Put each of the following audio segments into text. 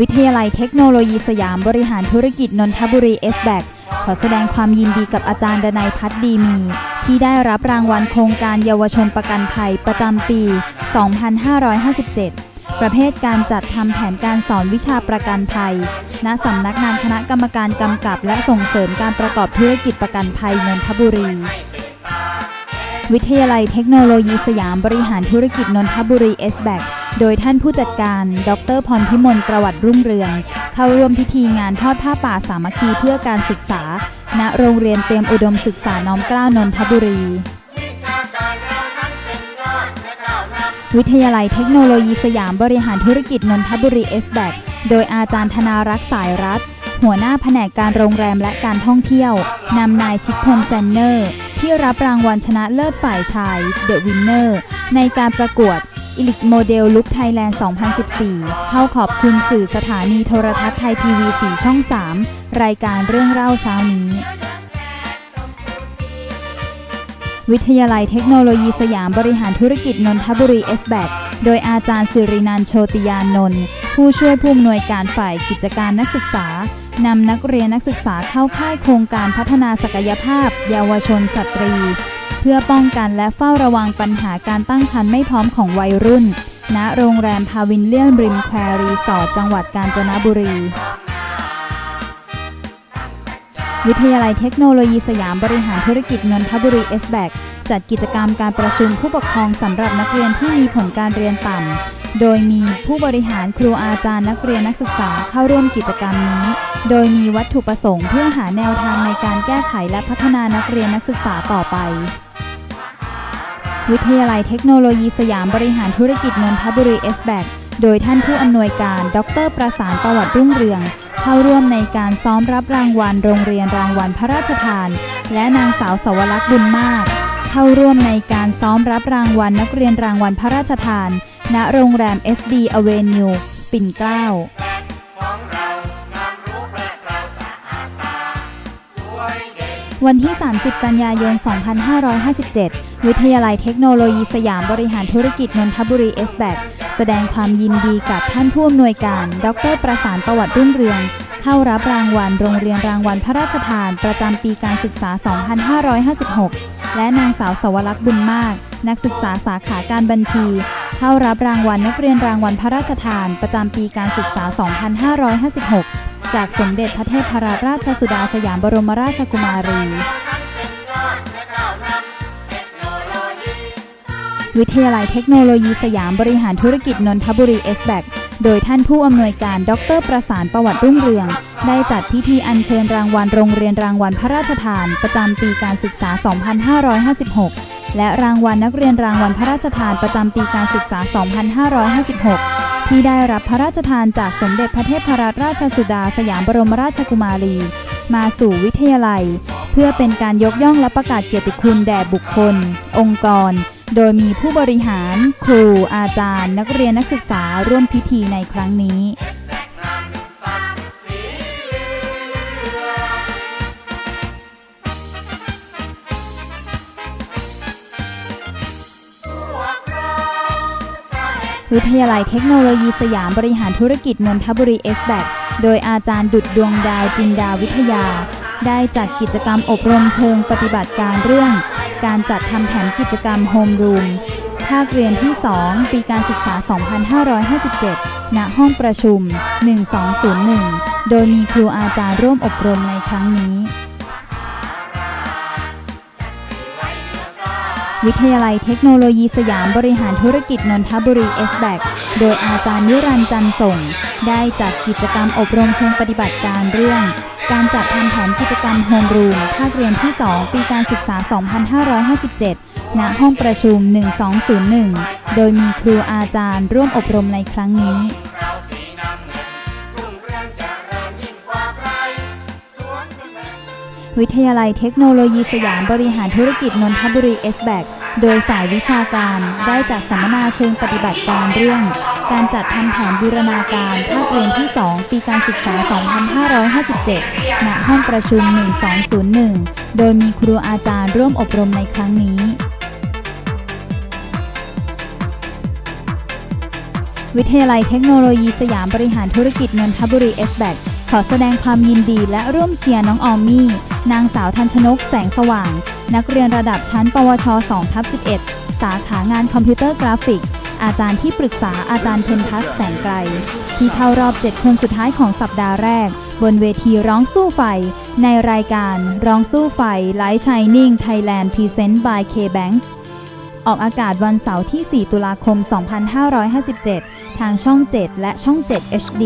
วิทยาลัยเทคโนโลยีสยามบริหารธุรกิจนนทบุรีเอสแบขอแสดงความยินดีกับอาจารย์ดนัยพัฒดีมี ที่ได้รับรางวัลโครงการเยาวชนประกันภัยประจำปี 2557ประเภทการจัดทำแผนการสอนวิชาประกันภัย ณ สำนักงานคณะกรรมการกำกับและส่งเสริมการประกอบธุรกิจประกันภัยนนทบุรี วิทยาลัยเทคโนโลยีสยามบริหารธุรกิจนนทบุรีเอสแบ โดยท่านผู้จัดการ ดรพรพิมลประวัติรุ่งเรือง เข้าร่วมพิธีงานทอดผ้าป่าสามัคคีเพื่อการศึกษา ณ โรงเรียนเตรียมอุดมศึกษาน้อมเกล้านนทบุรี วิทยาลัยเทคโนโลยีสยามบริหารธุรกิจนนทบุรีเอสแบโดยอาจารย์ธนารักษ์สายรัฐ หัวหน้าแผนกการโรงแรมและการท่องเที่ยวนำนายชิดพลแซนเนอร์ ที่รับรางวัลชนะเลิศฝ่ายชาย The Winner ในการประกวด อิลิกโมเดลลุกไทยแลนด์ 2014 เข้าขอบคุณสื่อสถานีโทรทัศน์ไทยทีวี 4 ช่อง 3 รายการเรื่องเล่าเช้านี้ วิทยาลัยเทคโนโลยีสยามบริหารธุรกิจนนทบุรีเอสแบโดยอาจารย์สิรินันท์โชติยานนท์ผู้ช่วยผู้อำนวยการฝ่ายกิจการนักศึกษานำนักเรียนนักศึกษาเข้าค่ายโครงการพัฒนาศักยภาพ เยาวชนสตรี พื่อป้องกันและเฝ้าระวังปัญหาการตั้งครรภ์ไม่พร้อมของวัยรุ่น ณ โรงแรมพาวินเลียนริมแควรีสอร์ทจังหวัดกาญจนบุรี วิทยาลัยเทคโนโลยีสยามบริหารธุรกิจนนทบุรีเอสแบกจัดกิจกรรมการประชุมผู้ปกครองสำหรับนักเรียนที่มีผลการเรียนต่ำ โดยมีผู้บริหารครูอาจารย์นักเรียนนักศึกษาเข้าร่วมกิจกรรมนี้ โดยมีวัตถุประสงค์เพื่อหาแนวทางในการแก้ไขและพัฒนานักเรียนนักศึกษาต่อไป วิทยาลัยเทคโนโลยีสยามบริหารธุรกิจนนทบุรีเอสแบโดยท่านผู้อำนวยการ ดรประสานประวัติรุ่งเรือง เข้าร่วมในการซ้อมรับรางวัลโรงเรียนรางวัลพระราชทาน และนางสาวสวรักษ์บุญมาก เข้าร่วมในการซ้อมรับรางวัลนักเรียนรางวัลพระราชทาน ณโรงแรม SD Avenue ปิ่นเกล้าวันที่ 30 กันยายน 2557 วิทยาลัยเทคโนโลยีสยามบริหารธุรกิจนนทบุรีเอสแบแสดงความยินดีกับท่านผู้อำนวยการ ดร ประสานประวัติรุ่งเรือง เข้ารับรางวัลโรงเรียนรางวัลพระราชทาน ประจำปีการศึกษา 2556 และนางสาวสวรักษ์บุญมาก นักศึกษาสาขาการบัญชี เข้ารับรางวัลนักเรียนรางวัลพระราชทาน ประจำปีการศึกษา 2556 จากสมเด็จพระเทพรัตนราชสุดาสยามบรมราชกุมารี วิทยาลัยเทคโนโลยีสยามบริหารธุรกิจนนทบุรีเอสแบโดยท่านผู้อำนวยการดรประสานประวัติรุ่งเรือง ได้จัดพิธีอัญเชิญรางวัลโรงเรียนรางวัลพระราชทาน ประจำปีการศึกษา 2556 และรางวัลนักเรียนรางวัลพระราชทานประจำปีการศึกษา 2556 ที่ได้รับพระราชทานจากสมเด็จพระเทพรัตนราชสุดาสยามบรมราชกุมารี มาสู่วิทยาลัย เพื่อเป็นการยกย่องและประกาศเกียรติคุณแด่บุคคล องค์กร โดยมีผู้บริหาร ครู อาจารย์ นักเรียนนักศึกษาร่วมพิธีในครั้งนี้ วิทยาลัยเทคโนโลยีสยามบริหารธุรกิจนนทบุรีเอสแบโดยอาจารย์ดุดดวงดาวจินดาวิทยา ได้จัดกิจกรรมอบรมเชิงปฏิบัติการเรื่อง การจัดทำแผนกิจกรรมโฮมรูมภาคเรียนที่ 2 ปีการศึกษา 2557 ณ ห้องประชุม 1201 โดยมีครูอาจารย์ร่วมอบรมในครั้งนี้ วิทยาลัยเทคโนโลยีสยามบริหารธุรกิจนนทบุรีเอสแบโดยอาจารย์นิรันจันส่ง ได้จัดกิจกรรมอบรมเชิงปฏิบัติการเรื่อง การจัดทำแผนกิจกรรมโฮมรูมภาคเรียนที่ 2 ปีการศึกษา 2557 ณ ห้องประชุม 1201 โดยมีครูอาจารย์ร่วมอบรมในครั้งนี้ วิทยาลัยเทคโนโลยีสยามบริหารธุรกิจนนทบุรีเอสแบ โดยฝ่ายวิชาการได้จัดสัมมนาเชิงปฏิบัติการเรื่อง การจัดทำแผนบูรณาการภาคเรียนที่ 2 ปีการศึกษา 2557 ณ ห้องประชุม 1201 โดยมีครูอาจารย์ร่วมอบรมในครั้งนี้ วิทยาลัยเทคโนโลยีสยามบริหารธุรกิจนนทบุรี s b a c ขอแสดงความยินดีและร่วมเชียร์น้องออมมี่ นางสาวทันชนกแสงสว่าง นักเรียนระดับชั้น ปวช2ทับ11 สาขางานคอมพิวเตอร์กราฟิก อาจารย์ที่ปรึกษาอาจารย์เพนทักแสงไกล ที่เข้ารอบ 7 คนสุดท้ายของสัปดาห์แรก บนเวทีร้องสู้ไฟ ในรายการร้องสู้ไฟ Light Shining Thailand Present by K-Bank ออกอากาศวันเสาร์ที่ 4 ตุลาคม 2557 ทางช่อง 7 และช่อง 7 HD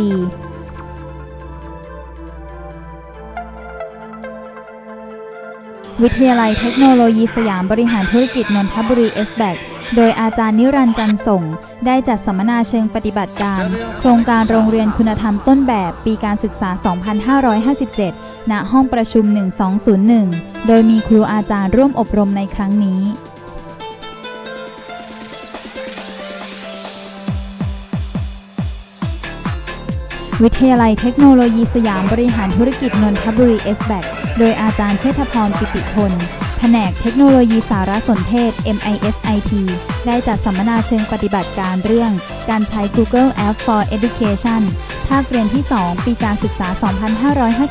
วิทยาลัยเทคโนโลยีสยามบริหารธุรกิจนนทบุรีเอสแบกโดยอาจารย์นิรันดร์จันส่ง ได้จัดสัมมนาเชิงปฏิบัติการ โครงการโรงเรียนคุณธรรมต้นแบบปีการศึกษา 2557 ณ ห้องประชุม 1201 โดยมีครูอาจารย์ร่วมอบรมในครั้งนี้ วิทยาลัยเทคโนโลยีสยามบริหารธุรกิจนนทบุรี s b a c โดยอาจารย์เชษฐพรกิติพล แผนกเทคโนโลยีสารสนเทศ MISIT ได้จัดสัมมนาเชิงปฏิบัติการเรื่อง การใช้ Google App for Education ภาคเรียนที่ 2 ปีการศึกษา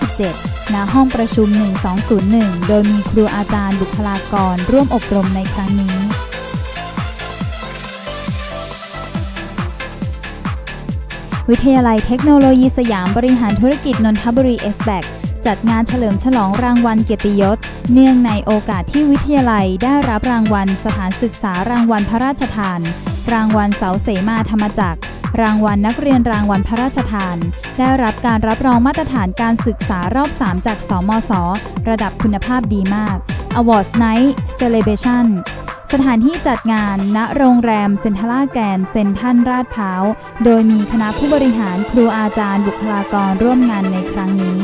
2557 ณ ห้องประชุม 1201 โดยมีครูอาจารย์บุคลากรร่วมอบรมในครั้งนี้ วิทยาลัยเทคโนโลยีสยามบริหารธุรกิจนนทบุรี s b a c จัดงานเฉลิมฉลองรางวัลเกียรติยศ เนื่องในโอกาสที่วิทยาลัยได้รับรางวัลสถานศึกษารางวัลพระราชทาน รางวัลเสาเสมาธรรมจักร รางวัลนักเรียนรางวัลพระราชทาน ได้รับการรับรองมาตรฐานการศึกษารอบ 3 จากสมศระดับคุณภาพดีมาก Awards Night Celebration สถานที่จัดงาน ณ โรงแรมเซ็นทราแกนเซ็นทันราดพร้าว โดยมีคณะผู้บริหารครูอาจารย์บุคลากรร่วมงานในครั้งนี้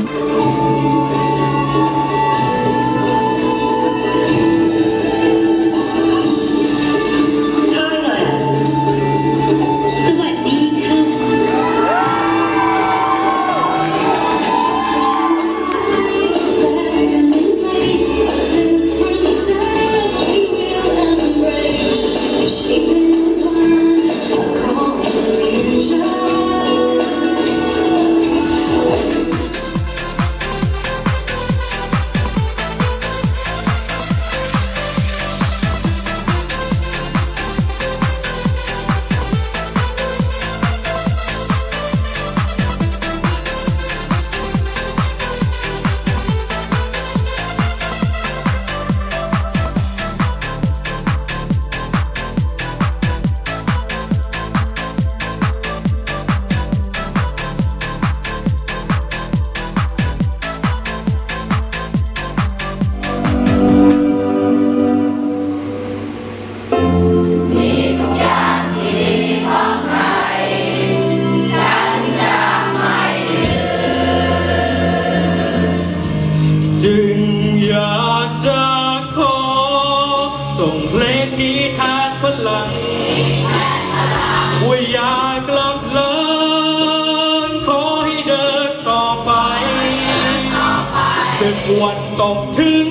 สักวันต้องถึง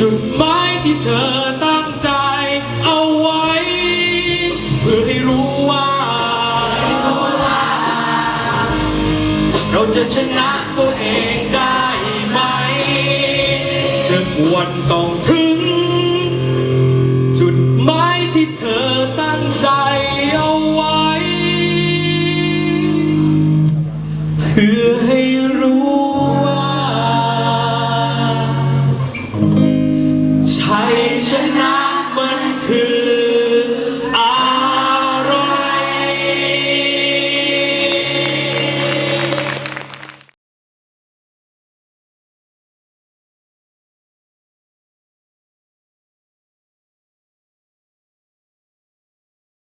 จุดหมายที่เธอตั้งใจเอาไว้ เพื่อให้รู้ว่า เราจะชนะตัวเองได้ไหมสักวันต้องถึง จุดหมายที่เธอตั้งใจ